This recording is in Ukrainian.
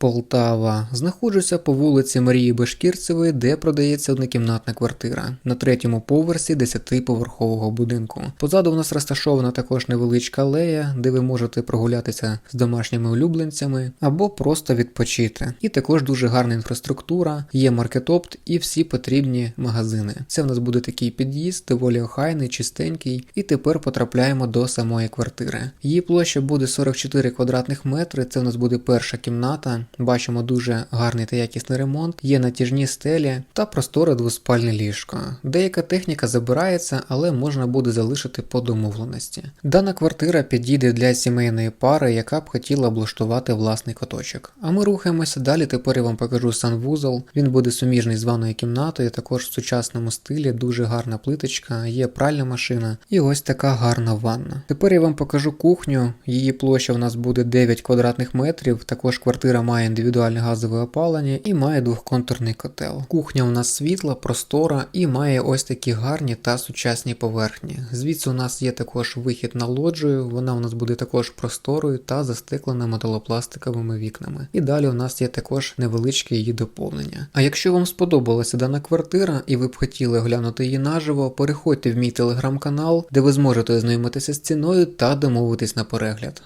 Полтава. Знаходжуся по вулиці Марії Бешкірцевої, де продається однокімнатна квартира на третьому поверсі 10-поверхового будинку. Позаду в нас розташована також невеличка алея, де ви можете прогулятися з домашніми улюбленцями або просто відпочити. І також дуже гарна інфраструктура, є маркетопт і всі потрібні магазини. Це в нас буде такий під'їзд, доволі охайний, чистенький, і тепер потрапляємо до самої квартири. Її площа буде 44 квадратних метри. Це в нас буде перша кімната. Бачимо дуже гарний та якісний ремонт. Є натяжні стелі та просторе двоспальне ліжко. Деяка техніка забирається, але можна буде залишити по домовленості. Дана квартира підійде для сімейної пари, яка б хотіла облаштувати власний коточок. А ми рухаємося далі. Тепер я вам покажу санвузол. Він буде суміжний з ванною кімнатою, також в сучасному стилі, дуже гарна плиточка, є пральна машина і ось така гарна ванна. Тепер я вам покажу кухню. Її площа у нас буде 9 квадратних метрів. Також квартира має індивідуальне газове опалення і має двохконтурний котел. Кухня у нас світла, простора і має ось такі гарні та сучасні поверхні. Звідси у нас є також вихід на лоджію. Вона у нас буде також просторою та застеклена металопластиковими вікнами. І далі у нас є також невеличке її доповнення. А якщо вам сподобалася дана квартира і ви б хотіли оглянути її наживо, переходьте в мій телеграм-канал, де ви зможете ознайомитися з ціною та домовитись на перегляд.